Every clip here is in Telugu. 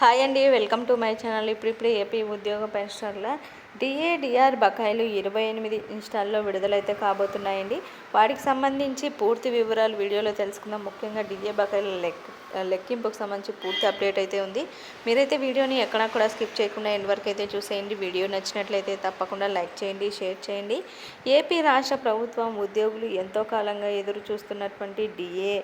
హాయ్ అండి వెల్కమ్ టు మై ఛానల్. ఇప్పుడు ఏపీ ఉద్యోగ పెన్షనర్ల డిఏడిఆర్ బకాయిలు ఇరవై ఎనిమిది ఇన్స్టాల్లో విడుదలైతే కాబోతున్నాయండి. వాటికి సంబంధించి పూర్తి వివరాలు వీడియోలో తెలుసుకుందాం. ముఖ్యంగా డిఏ బకాయిల లెక్క లెక్కింపుకు సంబంధించి పూర్తి అప్డేట్ అయితే ఉంది. మీరైతే వీడియోని ఎక్కడా కూడా స్కిప్ చేయకుండా ఎండ్ వరకు అయితే చూసేయండి. వీడియో నచ్చినట్లయితే తప్పకుండా లైక్ చేయండి షేర్ చేయండి. ఏపీ రాష్ట్ర ప్రభుత్వం ఉద్యోగులు ఎంతో కాలంగా ఎదురు చూస్తున్నటువంటి డిఏ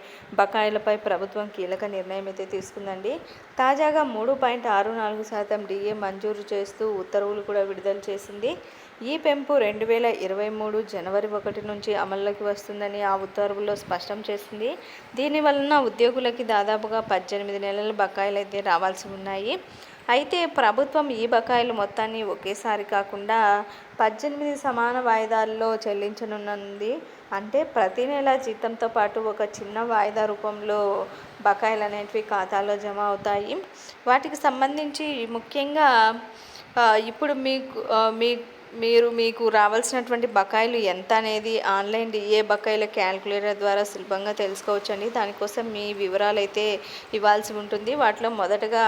బకాయిలపై ప్రభుత్వం కీలక నిర్ణయం అయితే తీసుకుందండి. తాజాగా మూడు పాయింట్ ఆరు నాలుగు శాతం డిఏ మంజూరు చేస్తూ ఉత్తర్వులు కూడా విడుదల చేసింది. ఈ పెంపు రెండు వేల ఇరవై మూడు జనవరి ఒకటి నుంచి అమల్లోకి వస్తుందని ఆ ఉత్తర్వుల్లో స్పష్టం చేసింది. దీనివలన ఉద్యోగులకి దాదాపుగా పద్దెనిమిది నెలల బకాయిలు అయితే రావాల్సి ఉన్నాయి. అయితే ప్రభుత్వం ఈ బకాయిలు మొత్తాన్ని ఒకేసారి కాకుండా పద్దెనిమిది సమాన వాయిదాల్లో చెల్లించనున్నది అంటే ప్రతి నెల జీతంతో పాటు ఒక చిన్న వాయిదా రూపంలో బకాయిలు అనేటివి ఖాతాలో జమ అవుతాయి. వాటికి సంబంధించి ముఖ్యంగా ఇప్పుడు మీకు మీ మీరు మీకు రావాల్సినటువంటి బకాయిలు ఎంత అనేది ఆన్లైన్ డిఏ బకాయిల క్యాల్కులేటర్ ద్వారా సులభంగా తెలుసుకోవచ్చండి. దానికోసం మీ వివరాలు అయితే ఇవ్వాల్సి ఉంటుంది. వాటిలో మొదటగా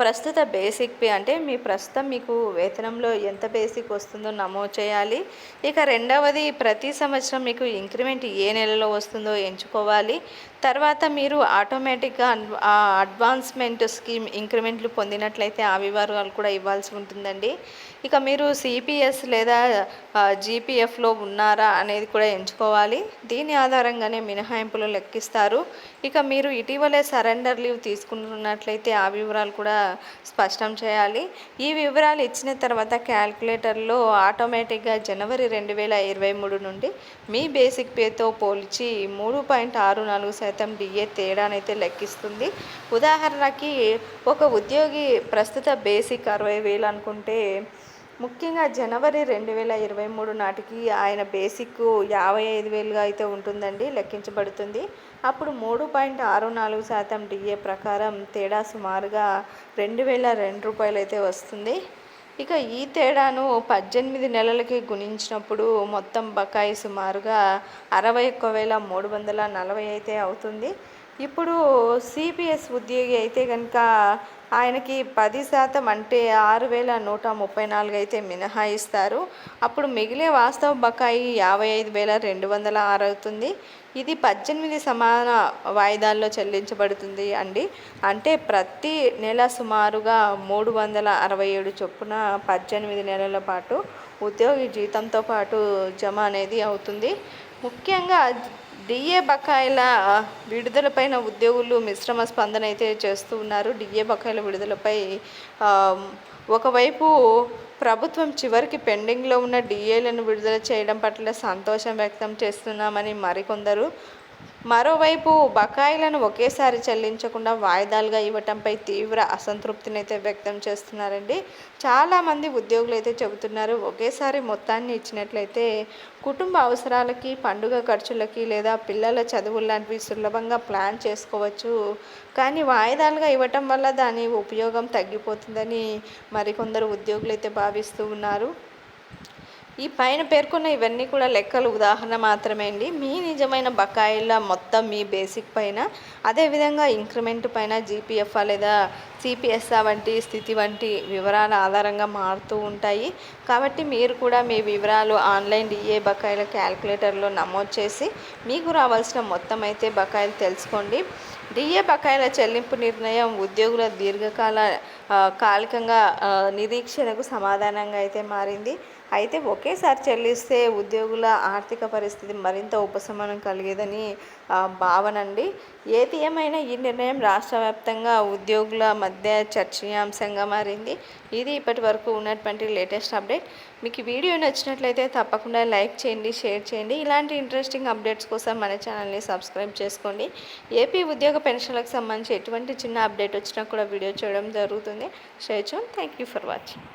ప్రస్తుత బేసిక్ పే అంటే మీ ప్రస్తుతం మీకు వేతనంలో ఎంత బేసిక్ వస్తుందో నమోదు చేయాలి. ఇక రెండవది ప్రతి సంవత్సరం మీకు ఇంక్రిమెంట్ ఏ నెలలో వస్తుందో ఎంచుకోవాలి. తర్వాత మీరు ఆటోమేటిక్గా అడ్వాన్స్మెంట్ స్కీమ్ ఇంక్రిమెంట్లు పొందినట్లయితే ఆ వివరాలు కూడా ఇవ్వాల్సి ఉంటుందండి. ఇక మీరు సిపిఎస్ లేదా జీపీఎఫ్లో ఉన్నారా అనేది కూడా ఎంచుకోవాలి. దీని ఆధారంగానే మినహాయింపులు లెక్కిస్తారు. ఇక మీరు ఇటీవలే సరెండర్ లీవ్ తీసుకుంటున్నట్లయితే ఆ వివరాలు కూడా స్పష్టం చేయాలి. ఈ వివరాలు ఇచ్చిన తర్వాత క్యాల్కులేటర్లో ఆటోమేటిక్గా జనవరి రెండు వేల ఇరవై మూడు నుండి మీ బేసిక్ పేతో పోల్చి మూడు పాయింట్ ఆరు నాలుగు శాతం డిఏ తేడానైతే లెక్కిస్తుంది. ఉదాహరణకి ఒక ఉద్యోగి ప్రస్తుత బేసిక్ అరవై వేలు అనుకుంటే ముఖ్యంగా జనవరి రెండు వేల ఇరవై మూడు నాటికి ఆయన బేసిక్ యాభై ఐదు వేలుగా అయితే ఉంటుందండి లెక్కించబడుతుంది. అప్పుడు మూడు పాయింట్ ఆరు నాలుగు శాతం డిఏ ప్రకారం తేడా సుమారుగా రెండు వేల రెండు రూపాయలు అయితే వస్తుంది. ఇక ఈ తేడాను పద్దెనిమిది నెలలకి గుణించినప్పుడు మొత్తం బకాయి సుమారుగా అరవై ఒక్క వేల మూడు వందల నలభై అయితే అవుతుంది. ఇప్పుడు సిపిఎస్ ఉద్యోగి అయితే కనుక ఆయనకి పది శాతం అంటే ఆరు వేల నూట ముప్పై నాలుగు అయితే మినహాయిస్తారు. అప్పుడు మిగిలే వాస్తవ బకాయి యాభై ఐదు వేల రెండు వందల ఆరు అవుతుంది. ఇది పద్దెనిమిది సమాన వాయిదాల్లో చెల్లించబడుతుంది అండి. అంటే ప్రతి నెల సుమారుగా మూడు వందల అరవై ఏడు చొప్పున పద్దెనిమిది నెలల పాటు ఉద్యోగి జీతంతో పాటు జమ అనేది అవుతుంది. ముఖ్యంగా డిఏ బకాయిల విడుదలపైన ఉద్యోగులు మిశ్రమ స్పందన అయితే చేస్తూ ఉన్నారు. డిఏ బకాయిల విడుదలపై ఒకవైపు ప్రభుత్వం చివరికి పెండింగ్లో ఉన్న డిఏలను విడుదల చేయడం పట్ల సంతోషం వ్యక్తం చేస్తున్నామని మరికొందరు మరోవైపు బకాయిలను ఒకేసారి చెల్లించకుండా వాయిదాలుగా ఇవ్వటంపై తీవ్ర అసంతృప్తిని అయితే వ్యక్తం చేస్తున్నారండి. చాలామంది ఉద్యోగులు అయితే చెబుతున్నారు ఒకేసారి మొత్తాన్ని ఇచ్చినట్లయితే కుటుంబ అవసరాలకి పండుగ ఖర్చులకి లేదా పిల్లల చదువులు లాంటివి సులభంగా ప్లాన్ చేసుకోవచ్చు. కానీ వాయిదాలుగా ఇవ్వటం వల్ల దాని ఉపయోగం తగ్గిపోతుందని మరికొందరు ఉద్యోగులు అయితే భావిస్తూ ఉన్నారు. ఈ పైన పేర్కొన్న ఇవన్నీ కూడా లెక్కలు ఉదాహరణ మాత్రమే అండి. మీ నిజమైన బకాయిల మొత్తం మీ బేసిక్ పైన అదేవిధంగా ఇంక్రిమెంట్ పైన జీపీఎఫ్ లేదా సిపిఎస్ఆ వంటి స్థితి వంటి వివరాల ఆధారంగా మారుతూ ఉంటాయి. కాబట్టి మీరు కూడా మీ వివరాలు ఆన్లైన్ డిఏ బకాయిల క్యాలిక్యులేటర్లో నమోదు చేసి మీకు రావాల్సిన మొత్తం అయితే బకాయిలు తెలుసుకోండి. డిఏ బకాయిల చెల్లింపు నిర్ణయం ఉద్యోగుల దీర్ఘకాల కాలికంగా నిరీక్షణకు సమాధానంగా అయితే మారింది. అయితే ఒకేసారి చెల్లిస్తే ఉద్యోగుల ఆర్థిక పరిస్థితి మరింత ఉపశమనం కలిగేదని భావన అండి. ఏది ఏమైనా ఈ నిర్ణయం రాష్ట్ర వ్యాప్తంగా ఉద్యోగుల మధ్య చర్చనీయాంశంగా మారింది. ఇది ఇప్పటి వరకు ఉన్నటువంటి లేటెస్ట్ అప్డేట్. మీకు వీడియో నచ్చినట్లయితే తప్పకుండా లైక్ చేయండి షేర్ చేయండి. ఇలాంటి ఇంట్రెస్టింగ్ అప్డేట్స్ కోసం మన ఛానల్ని సబ్స్క్రైబ్ చేసుకోండి. ఏపీ ఉద్యోగ పెన్షన్లకు సంబంధించి ఎటువంటి చిన్న అప్డేట్ వచ్చినా కూడా వీడియో చేయడం జరుగుతుంది. Share thank you for watching